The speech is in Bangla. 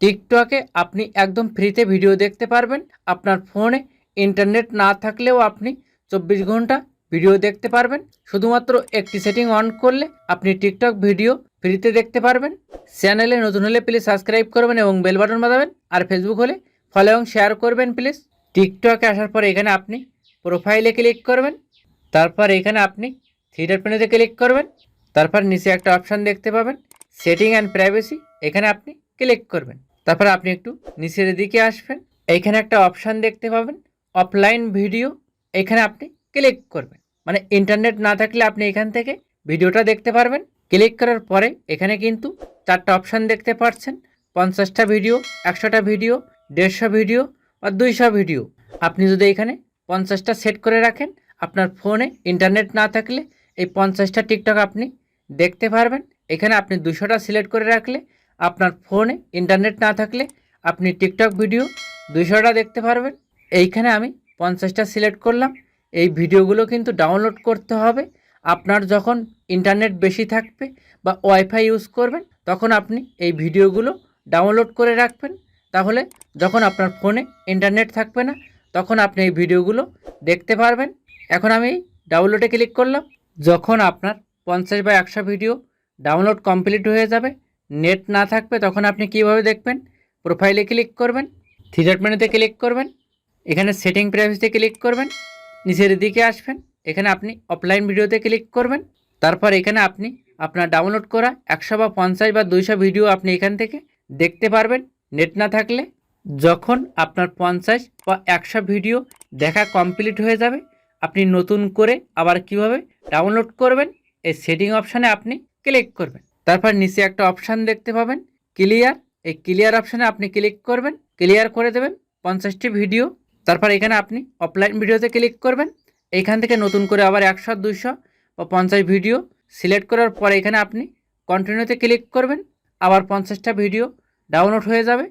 টিকটকে আপনি একদম ফ্রিতে ভিডিও দেখতে পারবেন। আপনার ফোনে ইন্টারনেট না থাকলেও আপনি চব্বিশ ঘণ্টা ভিডিও দেখতে পারবেন। শুধুমাত্র একটি সেটিং অন করলে আপনি টিকটক ভিডিও ফ্রিতে দেখতে পারবেন। চ্যানেলে নতুন হলে প্লিজ সাবস্ক্রাইব করবেন এবং বেল বাটন বাজাবেন। আর ফেসবুক হলে ফলো এবং শেয়ার করবেন প্লিজ টিকটকে আসার পর এখানে আপনি প্রোফাইলে ক্লিক করবেন। তারপর এখানে আপনি থিয়েটার পেনেতে ক্লিক করবেন। তারপর নিচে একটা অপশান দেখতে পাবেন। সেটিং অ্যান্ড প্রাইভেসি এখানে আপনি ক্লিক করবেন। তারপর আপনি একটু নিচের দিকে আসবেন। এইখানে একটা অপশান দেখতে পাবেন অফলাইন ভিডিও এখানে আপনি ক্লিক করবেন। মানে ইন্টারনেট না থাকলে আপনি এখান থেকে ভিডিওটা দেখতে পারবেন। ক্লিক করার পরে এখানে কিন্তু চারটা অপশান দেখতে পাচ্ছেন। পঞ্চাশটা ভিডিও একশোটা ভিডিও দেড়শো ভিডিও বা দুইশো ভিডিও আপনি যদি এখানে পঞ্চাশটা সেট করে রাখেন, আপনার ফোনে ইন্টারনেট না থাকলে এই পঞ্চাশটা টিকটক আপনি দেখতে পারবেন। এখানে আপনি দুশোটা সিলেক্ট করে রাখলে আপনার ফোনে ইন্টারনেট না থাকলে আপনি টিকটক ভিডিও দুশোটা দেখতে পারবেন। এইখানে আমি পঞ্চাশটা সিলেক্ট করলাম। এই ভিডিওগুলো কিন্তু ডাউনলোড করতে হবে। আপনার যখন ইন্টারনেট বেশি থাকবে বা ওয়াইফাই ইউজ করবেন, তখন আপনি এই ভিডিওগুলো ডাউনলোড করে রাখবেন। তাহলে যখন আপনার ফোনে ইন্টারনেট থাকবে না, তখন আপনি এই ভিডিওগুলো দেখতে পারবেন। এখন আমি ডাউনলোডে ক্লিক করলাম। যখন আপনার পঞ্চাশ বা একশো ভিডিও ডাউনলোড কমপ্লিট হয়ে যাবে নেট না থাকবে, তখন আপনি কীভাবে দেখবেন? প্রোফাইলে ক্লিক করবেন থ্রিডট মেনুতে ক্লিক করবেন, এখানে সেটিং প্রাইভেসিতে ক্লিক করবেন, নিচের দিকে আসবেন, এখানে আপনি অফলাইন ভিডিওতে ক্লিক করবেন, তারপর এখানে আপনি আপনার ডাউনলোড করা একশো বা পঞ্চাশ বা দুইশো ভিডিও আপনি এখান থেকে দেখতে পারবেন নেট না থাকলে। যখন আপনার পঞ্চাশ বা একশো ভিডিও দেখা কমপ্লিট হয়ে যাবে, আপনি নতুন করে আবার কীভাবে ডাউনলোড করবেন, এই সেটিং অপশানে আপনি ক্লিক করবেন। তারপর নিচে একটা অপশান দেখতে পাবেন ক্লিয়ার এই ক্লিয়ার অপশানে আপনি ক্লিক করবেন ক্লিয়ার করে দেবেন পঞ্চাশটি ভিডিও তারপর এখানে আপনি অফলাইন ভিডিওতে ক্লিক করবেন এইখান থেকে নতুন করে আবার একশো দুশো বা পঞ্চাশ ভিডিও সিলেক্ট করার পর এখানে আপনি কন্টিনিউতে ক্লিক করবেন, আবার পঞ্চাশটা ভিডিও ডাউনলোড হয়ে যাবে।